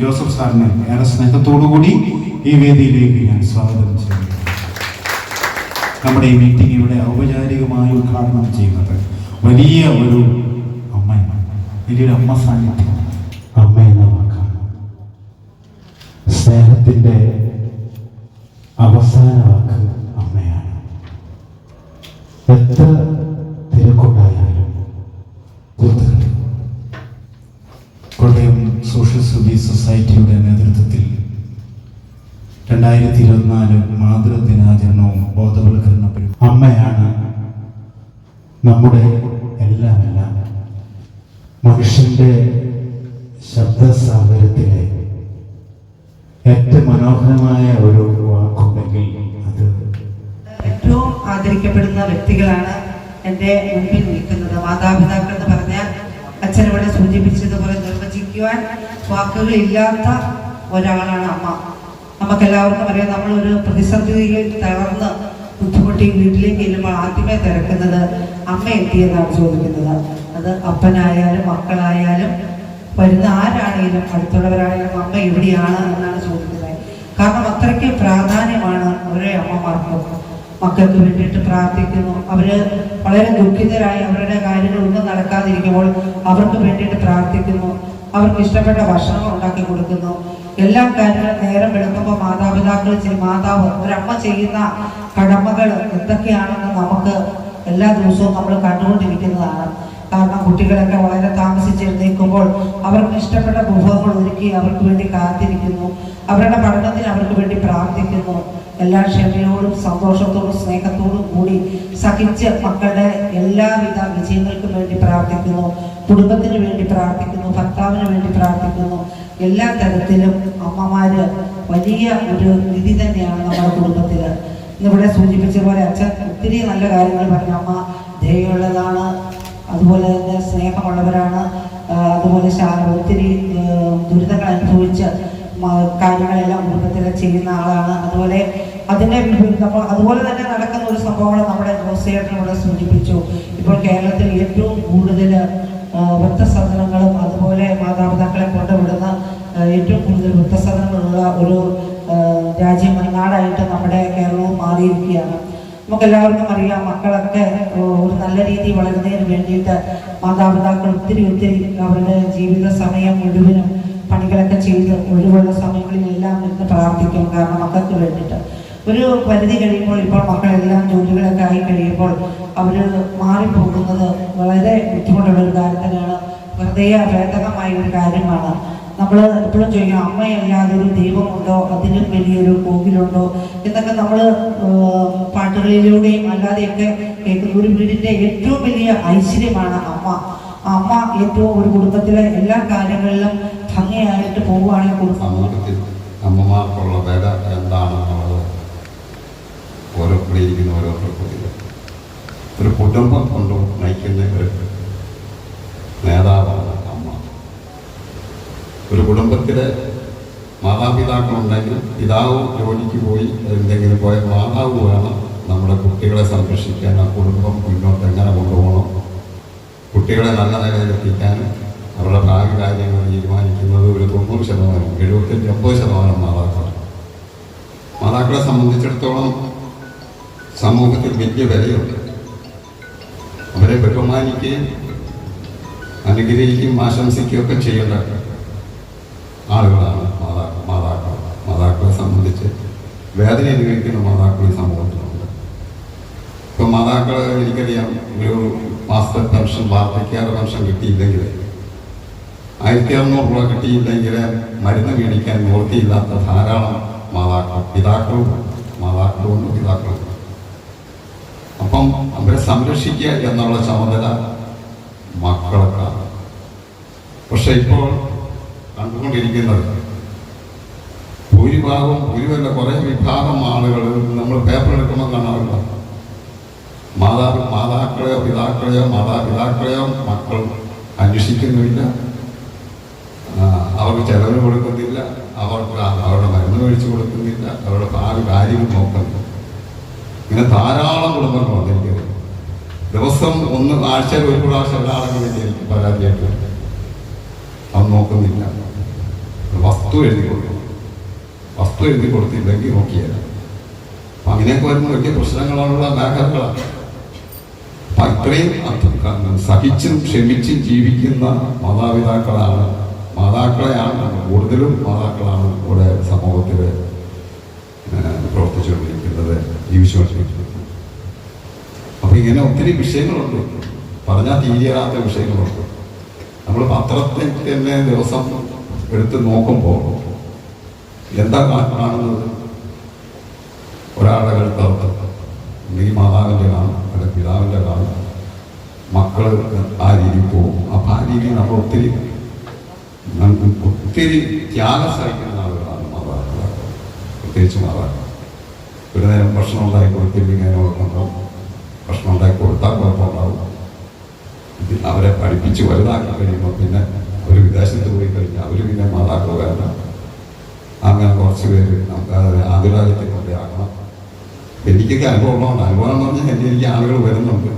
Joseph സാറിനെ ഏറെ സ്നേഹത്തോടുകൂടി ഈ വേദിയിലേക്ക് ഞാൻ സ്വാഗതം ചെയ്യുന്നു. നമ്മുടെ ഈ മീറ്റിംഗ് ഇവിടെ ഔപചാരികമായി ഉദ്ഘാടനം ചെയ്യുന്നത് വലിയ ഒരു അമ്മയാണ്. വലിയൊരു അമ്മ സാന്നിധ്യം അമ്മ എന്ന വാക്കാണ് സ്നേഹത്തിന്റെ അവസാന നമ്മുടെ എല്ലാമല്ല എല്ലാം മനുഷ്യന്റെ ശബ്ദസാഗരത്തിലെ ഏറ്റവും മനോഹരമായ ഒരു വാക്കുണ്ടെങ്കിൽ അത് ഏറ്റവും ആദരിക്കപ്പെടുന്ന വ്യക്തികളാണ് എന്റെ മുമ്പിൽ നിൽക്കുന്നത്. മാതാപിതാക്കൾ എന്ന് പറഞ്ഞാൽ അച്ഛനോടെ സൂചിപ്പിച്ചതുപോലെ നിർവചിക്കുവാൻ വാക്കുകളില്ലാത്ത ഒരാളാണ് അമ്മ. നമുക്കെല്ലാവർക്കും അറിയാം നമ്മളൊരു പ്രതിസന്ധിയിൽ തളർന്ന് ബുദ്ധിമുട്ടി വീട്ടിലേക്ക് ചെല്ലുമ്പോൾ ആദ്യമേ തിരക്കുന്നത് അമ്മ എത്തിയെന്നാണ് ചോദിക്കുന്നത്. അത് അപ്പനായാലും മക്കളായാലും വരുന്ന ആരാണെങ്കിലും അടുത്തുള്ളവരാണെങ്കിലും അമ്മ എവിടെയാണ് എന്നാണ് ചോദിക്കുന്നത്. കാരണം അത്രയ്ക്ക് പ്രാധാന്യമാണ് ഓരോ അമ്മമാർക്കും. മക്കൾക്ക് വേണ്ടിയിട്ട് പ്രാർത്ഥിക്കുന്നു. അവർ വളരെ ദുഃഖിതരായി അവരുടെ കാര്യങ്ങളൊന്നും നടക്കാതിരിക്കുമ്പോൾ അവർക്ക് വേണ്ടിയിട്ട് പ്രാർത്ഥിക്കുന്നു. അവർക്ക് ഇഷ്ടപ്പെട്ട ഭക്ഷണം ഉണ്ടാക്കി കൊടുക്കുന്നു. എല്ലാ കാര്യങ്ങളും നേരം എടുക്കുമ്പോൾ മാതാപിതാക്കൾ മാതാവ് ഒരമ്മ ചെയ്യുന്ന കടമകൾ എന്തൊക്കെയാണെന്ന് നമുക്ക് എല്ലാ ദിവസവും നമ്മൾ കണ്ടുകൊണ്ടിരിക്കുന്നതാണ്. കാരണം കുട്ടികളൊക്കെ വളരെ താമസിച്ചെഴുന്നേൽക്കുമ്പോൾ അവർക്ക് ഇഷ്ടപ്പെട്ട വിഭവങ്ങൾ ഒരുക്കി അവർക്ക് വേണ്ടി കാത്തിരിക്കുന്നു. അവരുടെ പഠനത്തിന് അവർക്ക് വേണ്ടി പ്രാർത്ഥിക്കുന്നു. എല്ലാ ക്ഷമയോടും സന്തോഷത്തോടും സ്നേഹത്തോടും കൂടി സഹിച്ച് മക്കളുടെ എല്ലാവിധ വിജയങ്ങൾക്കും വേണ്ടി പ്രാർത്ഥിക്കുന്നു. കുടുംബത്തിന് വേണ്ടി പ്രാർത്ഥിക്കുന്നു. ഭർത്താവിന് വേണ്ടി പ്രാർത്ഥിക്കുന്നു. എല്ലാ തരത്തിലും അമ്മമാർ വലിയ ഒരു നിധി തന്നെയാണ് നമ്മുടെ കുടുംബത്തിൽ ഇന്നിവിടെ സൂചിപ്പിച്ച പോലെ അച്ഛൻ ഒത്തിരി നല്ല കാര്യങ്ങൾ പറഞ്ഞു. അമ്മ ധൈര്യമുള്ളതാണ് അതുപോലെ തന്നെ സ്നേഹമുള്ളവരാണ്. അതുപോലെ ഒത്തിരി ദുരിതങ്ങൾ അനുഭവിച്ച് കാര്യങ്ങളെല്ലാം കുടുംബത്തിൽ ചെയ്യുന്ന ആളാണ്. അതുപോലെ അതിന്റെ അപ്പോൾ അതുപോലെ തന്നെ നടക്കുന്ന ഒരു സംഭവമാണ് നമ്മുടെ ഇവിടെ സൂചിപ്പിച്ചു. ഇപ്പോൾ കേരളത്തിൽ ഏറ്റവും കൂടുതൽ വൃദ്ധസദനങ്ങളും അതുപോലെ മാതാപിതാക്കളെ കൊണ്ടുവിടുന്ന ഏറ്റവും കൂടുതൽ വൃദ്ധസദനങ്ങളുള്ള ഒരു രാജ്യം നാടായിട്ട് നമ്മുടെ കേരളവും മാറിയിരിക്കുകയാണ്. നമുക്ക് എല്ലാവർക്കും അറിയാം മക്കളൊക്കെ ഒരു നല്ല രീതിയിൽ വളരുന്നതിന് വേണ്ടിയിട്ട് മാതാപിതാക്കൾ ഒത്തിരി ഒത്തിരി അവരുടെ ജീവിത സമയം മുഴുവനും പണികളൊക്കെ ചെയ്ത് ഒഴിവുള്ള സമയങ്ങളിലെല്ലാം ഇരുന്ന് പ്രാർത്ഥിക്കും കാരണം മക്കൾക്ക് വേണ്ടിയിട്ട്. ഒരു പരിധി കഴിയുമ്പോൾ ഇപ്പോൾ മക്കളെല്ലാം ജോലികളൊക്കെ ആയി കഴിയുമ്പോൾ അവർ മാറിപ്പോകുന്നത് വളരെ ബുദ്ധിമുട്ടുള്ള ഒരു കാര്യം തന്നെയാണ്. ഹൃദയ ഭേദകമായ ഒരു കാര്യമാണ്. നമ്മൾ എപ്പോഴും ചോദിക്കും അമ്മയല്ലാതെ ഒരു ദൈവമുണ്ടോ? അതിലും വലിയൊരു കോവിലുണ്ടോ? എന്നൊക്കെ നമ്മൾ പാട്ടുകളിലൂടെയും അല്ലാതെയൊക്കെ കേൾക്കുന്ന ഒരു വീടിന്റെ ഏറ്റവും വലിയ ഐശ്വര്യമാണ് അമ്മ. അമ്മ ഏറ്റവും ഒരു കുടുംബത്തിലെ എല്ലാ കാര്യങ്ങളിലും ഭംഗിയായിട്ട് പോവുകയാണെങ്കിൽ കുടുംബം അമ്മമാർക്കുള്ള വില എന്താണെന്നുള്ളത് ഓരോ ഇരിക്കുന്ന ഓരോരുത്തർക്കും. ഒരു കുടുംബം കൊണ്ട് നയിക്കുന്ന ഒരു നേതാവാണ് അമ്മ. ഒരു കുടുംബത്തിലെ മാതാപിതാക്കളുണ്ടെങ്കിൽ പിതാവ് ജോലിക്ക് പോയി എന്തെങ്കിലും പോയ മാതാവ് വേണം നമ്മുടെ കുട്ടികളെ സംരക്ഷിക്കാൻ ആ കുടുംബം മുന്നോട്ട് എങ്ങനെ കൊണ്ടുപോകണം. കുട്ടികളെ നല്ല നിലയിലെത്തിക്കാനും അവരുടെ ഭാവി കാര്യങ്ങൾ തീരുമാനിക്കുന്നത് ഒരു തൊണ്ണൂറ് ശതമാനം എഴുപത്തഞ്ച് അമ്പത് ശതമാനം മാതാക്കളാണ്. മാതാക്കളെ സംബന്ധിച്ചിടത്തോളം സമൂഹത്തിൽ വലിയ വിലയുണ്ട് അവരെ ബഹുമാനിക്കുകയും അനുഗ്രഹിക്കുകയും ആശംസിക്കുകയും ഒക്കെ ചെയ്യേണ്ട ആളുകളാണ് മാതാക്കൾ മാതാക്കൾ. മാതാക്കളെ സംബന്ധിച്ച് വേദന അനുഭവിക്കുന്ന മാതാക്കൾ ഈ സമൂഹത്തിലുണ്ട്. ഇപ്പം മാതാക്കൾ എനിക്കറിയാം ഒരു മാസത്തെ പെൻഷൻ വാർദ്ധക്യാറ് പെൻഷൻ കിട്ടിയില്ലെങ്കിൽ ആയിരത്തി അറുന്നൂറ് രൂപ കിട്ടിയില്ലെങ്കിൽ മരുന്ന് മേടിക്കാൻ നിവൃത്തിയില്ലാത്ത ധാരാളം മാതാക്കൾ പിതാക്കളും മാതാക്കളും പിതാക്കളുമുണ്ട്. അപ്പം അവരെ സംരക്ഷിക്കുക എന്നുള്ള ചുമതല മക്കൾക്കാണ് പക്ഷെ ഇപ്പോൾ കണ്ടുകൊണ്ടിരിക്കുന്നത് ഭൂരിഭാഗം ഭൂരിപല്ല കുറേ വിഭാഗം ആളുകൾ നമ്മൾ പേപ്പർ എടുക്കുമ്പോൾ കാണാറില്ല മാതാ മാതാക്കളെയോ പിതാക്കളെയോ മാതാപിതാക്കളെയോ മക്കൾ അന്വേഷിക്കുന്നുമില്ല ആ, അവർക്ക് ചെലവിന് കൊടുക്കുന്നില്ല. അവർക്ക് അവരുടെ മരുന്ന് കഴിച്ചു കൊടുക്കുന്നില്ല. അവരുടെ ഭാവി കാര്യങ്ങൾ നോക്കുന്നില്ല. ഇങ്ങനെ ധാരാളം കുടുംബങ്ങളുണ്ട് എനിക്ക് ദിവസം ഒന്ന് ആഴ്ചയിൽ ഒരു പ്രാവശ്യം ഒരാളെങ്കിലും എനിക്ക് പരാതിയായിട്ട് അത് നോക്കുന്നില്ല. വസ്തു എഴുതി കൊടുക്കണം. വസ്തു എഴുതി കൊടുത്തില്ലെങ്കിൽ നോക്കിയാൽ അങ്ങനെയൊക്കെ വരുമ്പോൾ വലിയ പ്രശ്നങ്ങളുള്ള മേഖലകളാണ്. അപ്പം ഇത്രയും സഹിച്ചും ക്ഷമിച്ചും ജീവിക്കുന്ന മാതാപിതാക്കളാണ്. മാതാക്കളെയാണ് കൂടുതലും മാതാക്കളാണ് ഇവിടെ സമൂഹത്തിൽ പ്രവർത്തിച്ചുകൊണ്ടിരിക്കുന്നത്. ജീവിച്ചുകൊണ്ടിരിക്കുന്നത് അപ്പൊ ഇങ്ങനെ ഒത്തിരി വിഷയങ്ങളുണ്ട്. പറഞ്ഞാൽ തീരാത്ത വിഷയങ്ങളുണ്ട്. നമ്മൾ പത്രത്തിൽ തന്നെ ദിവസം എടുത്ത് നോക്കുമ്പോൾ എന്താ കാണുന്നത്? ഒരാളുടെ കഴുത്തറുത്ത്. ഈ മാതാവിന്റെ കാണും അല്ലെ പിതാവിന്റെ കാണും. മക്കൾ ആ രീതിയിൽ പോകും. അപ്പം ആ രീതിയിൽ നമ്മൾ ഒത്തിരി ഒത്തിരി ത്യാഗം സഹിക്കുന്ന ആളുകളാണ് മാതാപിതാക്കൾ. പ്രത്യേകിച്ച് മാതാക്കൾ ഒരു നേരം ഭക്ഷണം ഉണ്ടാക്കി കൊടുത്തില്ലെങ്കിൽ കുഴപ്പമുണ്ടാവും ഭക്ഷണം ഉണ്ടാക്കി കൊടുത്താൽ കുഴപ്പമുണ്ടാവും അവരെ പഠിപ്പിച്ച് വലുതാക്കി കഴിയുമ്പോൾ പിന്നെ ഒരു വിദേശത്ത് പോയി കഴിഞ്ഞാൽ അവർ പിന്നെ മാതാക്കൾ വേണ്ട. അങ്ങനെ കുറച്ച് പേര് നമുക്ക് അത് ആതുരാലയത്തിൽ കൊണ്ടാക്കണം എനിക്കൊക്കെ അനുഭവം ഉള്ളതുകൊണ്ട് അനുഭവം എന്ന് പറഞ്ഞാൽ എന്റെ എനിക്ക് ആളുകൾ വരുന്നുണ്ട്.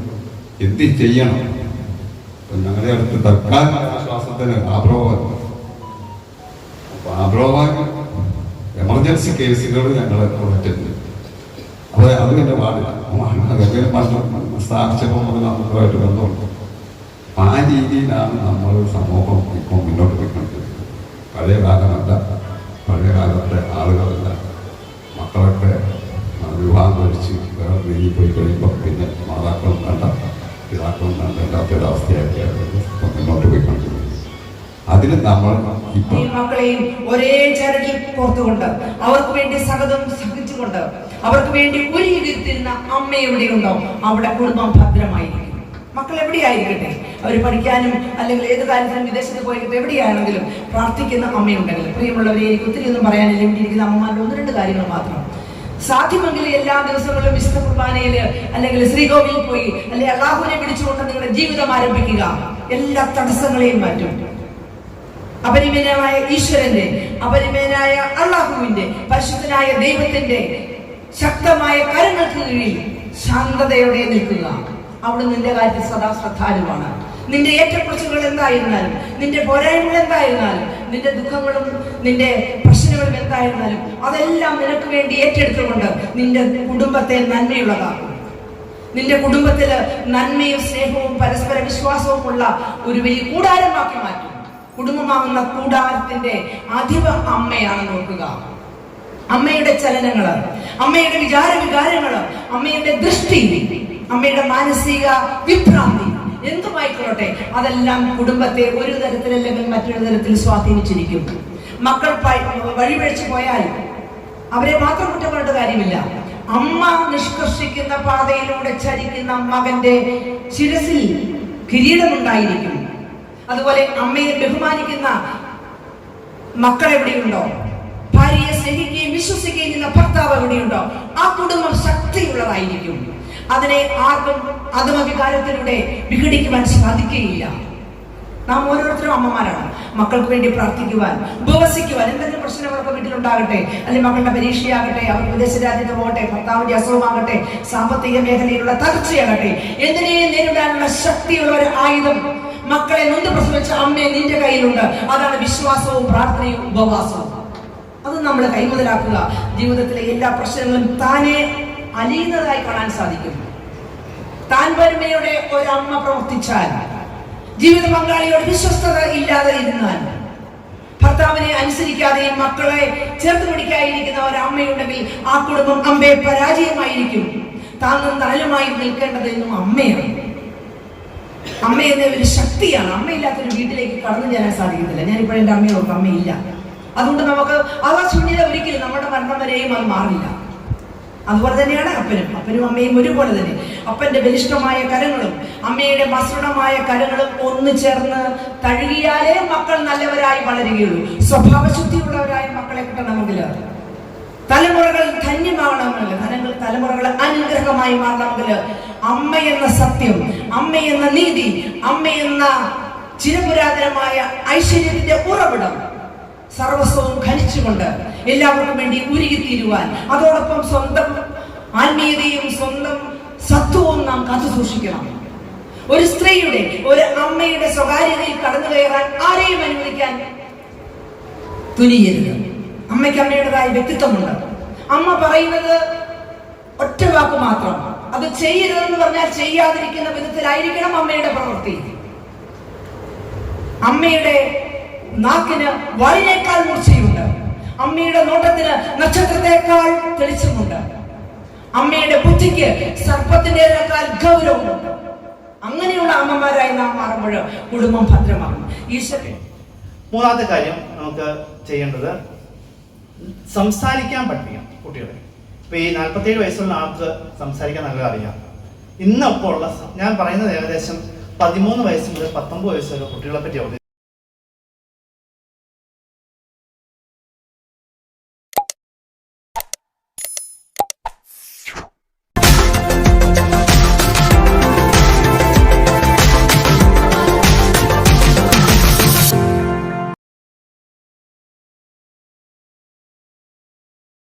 എന്ത് ചെയ്യണം? അപ്പം ഞങ്ങളുടെ അടുത്ത് തൽക്കാലമായ ആശ്വാസത്തിന് ആബ്രോവൻ. അപ്പോൾ ആബ്രോവൻ എമർജൻസി കേസുകൾ ഞങ്ങൾ അറ്റൻഡ് അപ്പോൾ അത് പിന്നെ പാടില്ല. ഗംഭീരം പഠനം സ്ഥാപിച്ചപ്പോൾ അത് നമുക്കുമായിട്ട് ബന്ധമുണ്ട്. ആ രീതിയിലാണ് നമ്മൾ സമൂഹം ഇപ്പോൾ മുന്നോട്ട് പോയിക്കൊണ്ടിരിക്കുന്നത്. പഴയ കാലമല്ല പഴയ കാലത്തെ ആളുകളല്ല. മക്കളൊക്കെ വിവാഹം കഴിച്ച് വേറെ രീതിയിൽ പോയി കഴിയുമ്പോൾ പിന്നെ മാതാക്കളും വേണ്ട പിതാക്കളും വേണ്ട ഇല്ലാത്തൊരവസ്ഥയൊക്കെയാണ് ഇപ്പം മുന്നോട്ട് പോയിക്കൊണ്ടിരിക്കുന്നത് അതിന് നമ്മൾ മക്കളെയും ഒരേ ചരടിൽ കോർത്തുകൊണ്ട് അവർക്ക് വേണ്ടി സഹതം സഹിച്ചുകൊണ്ട് അവർക്ക് വേണ്ടി ഒരുങ്ങിയിരുത്തിരുന്ന അമ്മ എവിടെയുണ്ടോ അവിടെ കുടുംബം ഭദ്രമായിരിക്കും. മക്കൾ എവിടെയായിരിക്കട്ടെ? അവർ പഠിക്കാനും അല്ലെങ്കിൽ ഏത് കാര്യത്തിനും വിദേശത്ത് പോയിട്ട് എവിടെയാണെങ്കിലും പ്രാർത്ഥിക്കുന്ന അമ്മയുണ്ടെങ്കിൽ. പ്രിയമുള്ളവരെ എനിക്ക് ഒത്തിരി ഒന്നും പറയാനില്ല. ഇവിടെ ഇരിക്കുന്ന അമ്മമാരുടെ ഒന്ന് രണ്ട് കാര്യങ്ങൾ മാത്രം. സാധ്യമെങ്കിൽ എല്ലാ ദിവസങ്ങളിലും വിശുദ്ധ കുർബാനയിൽ അല്ലെങ്കിൽ ശ്രീകോവിലിൽ പോയി അല്ലെങ്കിൽ അള്ളാഹുവിനെ പിടിച്ചുകൊണ്ട് നിങ്ങളുടെ ജീവിതം ആരംഭിക്കുക. എല്ലാ തടസ്സങ്ങളെയും മാറ്റും. അപരിമേനായ ഈശ്വരന്റെ അപരിമേനായ അള്ളാഹുവിന്റെ പരിശുദ്ധനായ ദൈവത്തിന്റെ ശക്തമായ കരങ്ങൾക്ക് കീഴിൽ ശാന്തതയോടെ നിൽക്കുക. അവിടെ നിന്റെ കാര്യത്തിൽ സദാ ശ്രദ്ധാലുവാണ്. നിന്റെ ഏറ്റക്കുറച്ചുകൾ എന്തായിരുന്നാലും നിന്റെ പോരായ്മകൾ എന്തായിരുന്നാലും നിന്റെ ദുഃഖങ്ങളും നിന്റെ പ്രശ്നങ്ങളും എന്തായിരുന്നാലും അതെല്ലാം നിനക്ക് വേണ്ടി ഏറ്റെടുത്തുകൊണ്ട് നിന്റെ കുടുംബത്തെ നന്മയുള്ളതാക്കും നിന്റെ കുടുംബത്തിൽ നന്മയും സ്നേഹവും പരസ്പര വിശ്വാസവും ഉള്ള ഒരു വലിയ കൂടാരമാക്കി മാറ്റും. കുടുംബമാകുന്ന കൂടാരത്തിന്റെ അധിപ അമ്മയാണ് നോക്കുക. അമ്മയുടെ ചലനങ്ങൾ അമ്മയുടെ വിചാര വികാരങ്ങൾ അമ്മയുടെ ദൃഷ്ടി അമ്മയുടെ മാനസിക വിഭ്രാന്തി എന്തുമായിക്കൊള്ളട്ടെ അതെല്ലാം കുടുംബത്തെ ഒരു തരത്തിലല്ലെങ്കിൽ മറ്റൊരു തരത്തിൽ സ്വാധീനിച്ചിരിക്കും. മക്കൾ വഴിപഴിച്ചു പോയാൽ അവരെ മാത്രം കുറ്റം കാര്യമില്ല. അമ്മ നിഷ്കർഷിക്കുന്ന പാതയിലൂടെ ചരിക്കുന്ന മകന്റെ ശിരസിൽ കിരീടമുണ്ടായിരിക്കും. അതുപോലെ അമ്മയെ ബഹുമാനിക്കുന്ന മക്കൾ എവിടെയുണ്ടോ? ഭാര്യയെ സ്നേഹിക്കുകയും വിശ്വസിക്കുകയും ചെയ്യുന്ന ഭർത്താവ് എവിടെയുണ്ടോ ആ കുടുംബം ശക്തിയുള്ളതായിരിക്കും. അതിനെ ആർക്കും അധമവികാരത്തിലൂടെ വിഘടിക്കുവാൻ സാധിക്കുകയില്ല. നാം ഓരോരുത്തരും അമ്മമാരാണ്. മക്കൾക്ക് വേണ്ടി പ്രാർത്ഥിക്കുവാൻ ഉപവസിക്കുവാൻ എന്തെങ്കിലും പ്രശ്നങ്ങളൊക്കെ വീട്ടിലുണ്ടാകട്ടെ അല്ലെങ്കിൽ മക്കളുടെ പരീക്ഷയാകട്ടെ അവർ വിദേശ രാജ്യത്ത് പോകട്ടെ ഭർത്താവിന്റെ അസുഖമാകട്ടെ സാമ്പത്തിക മേഖലയിലുള്ള തകർച്ചയാകട്ടെ എന്തിനേയും നേരിടാനുള്ള ശക്തിയുള്ള ഒരു ആയുധം മക്കളെ നൊന്ന് പ്രസവിച്ച അമ്മയെ നിന്റെ കയ്യിലുണ്ട്. അതാണ് വിശ്വാസവും പ്രാർത്ഥനയും ഉപവാസവും. അത് നമ്മൾ കൈമുതലാക്കുക. ജീവിതത്തിലെ എല്ലാ പ്രശ്നങ്ങളും താനെ അലിയുന്നതായി കാണാൻ സാധിക്കും. താൻ വരുമയുടെ ഒരമ്മ പ്രവർത്തിച്ചാൽ ജീവിത പങ്കാളിയോട് വിശ്വസ്തത ഇല്ലാതെ ഇരുന്നാൽ ഭർത്താവിനെ അനുസരിക്കാതെയും മക്കളെ ചേർത്ത് പിടിക്കാതിരിക്കുന്ന ഒരമ്മയുണ്ടെങ്കിൽ ആ കുടുംബം അമ്മയെ പരാജയമായിരിക്കും. താങ്ങും തണലുമായി നിൽക്കേണ്ടത് എന്നും അമ്മയാണ്. അമ്മ എന്ന ഒരു ശക്തിയാണ്. അമ്മയില്ലാത്തൊരു വീട്ടിലേക്ക് കടന്നു ചെല്ലാൻ സാധിക്കത്തില്ല. ഞാനിപ്പോഴും എന്റെ അമ്മയെ ഓർക്കും. അമ്മയില്ല. അതുകൊണ്ട് നമുക്ക് ആ ഒരിക്കലും നമ്മുടെ മരണം വരെയും അത് മാറില്ല. അതുപോലെ തന്നെയാണ് അപ്പനും. അപ്പനും അമ്മയും ഒരുപോലെ തന്നെ. അപ്പന്റെ ബലിഷ്ഠമായ കരങ്ങളും അമ്മയുടെ മസൃണമായ കരങ്ങളും ഒന്ന് ചേർന്ന് തഴുകിയാലേ മക്കൾ നല്ലവരായി വളരുകയുള്ളൂ. സ്വഭാവശുദ്ധിയുള്ളവരായ മക്കളെ കിട്ടണമെങ്കിൽ തലമുറകൾ ധന്യമാകണമെങ്കിൽ തലങ്ങൾ തലമുറകൾ അനുഗ്രഹമായി മാറണമെങ്കിൽ അമ്മ എന്ന സത്യം അമ്മ എന്ന നീതി അമ്മ എന്ന ചിരപുരാതനമായ ഐശ്വര്യത്തിന്റെ ഉറവിടം സർവസ്വവും ഖനിച്ചുകൊണ്ട് എല്ലാവർക്കും വേണ്ടി ഉരുകിത്തീരുവാൻ അതോടൊപ്പം സ്വന്തം ആത്മീയതയും സ്വന്തം സത്വവും നാം കാത്തു സൂക്ഷിക്കണം. ഒരു സ്ത്രീയുടെ ഒരു അമ്മയുടെ സ്വകാര്യതയിൽ കടന്നു കയറാൻ ആരെയും അനുവദിക്കാൻ തുനിയരുത്. അമ്മയ്ക്ക് അമ്മയുടേതായ വ്യക്തിത്വമുണ്ട്. അമ്മ പറയുന്നത് ഒറ്റ വാക്ക് മാത്രം. അത് ചെയ്യരുതെന്ന് പറഞ്ഞാൽ ചെയ്യാതിരിക്കുന്ന വിധത്തിലായിരിക്കണം അമ്മയുടെ പ്രവൃത്തി. അമ്മയുടെ നാക്കിന് വഴിനേക്കാൾ മൂർച്ചയുണ്ട്. അമ്മയുടെ നോട്ടത്തിന് നക്ഷത്രത്തെക്കാൾ തെളിച്ചമുണ്ട്. അമ്മയുടെ ബുദ്ധിക്ക് സർപ്പത്തിന്റെതിനേക്കാൾ ഗൗരവമുണ്ട്. അങ്ങനെയുള്ള അമ്മമാരായി നാം മാറുമ്പോൾ കുടുംബം ഭദ്രമാകും. ഈശ്വരൻ മൂന്നാമത്തെ കാര്യം നമുക്ക് ചെയ്യേണ്ടത് സംസാരിക്കാൻ പഠിപ്പിക്കാം കുട്ടികളെ. ഇപ്പൊ ഈ നാൽപ്പത്തേഴ് വയസ്സുള്ള ആൾക്ക് സംസാരിക്കാൻ നല്ല അറിയാം ഇന്നപ്പോ ഉള്ള ഞാൻ പറയുന്നത് ഏകദേശം പതിമൂന്ന് വയസ്സ് മുതൽ പത്തൊമ്പത് വയസ്സ് വരെ കുട്ടികളെ പറ്റി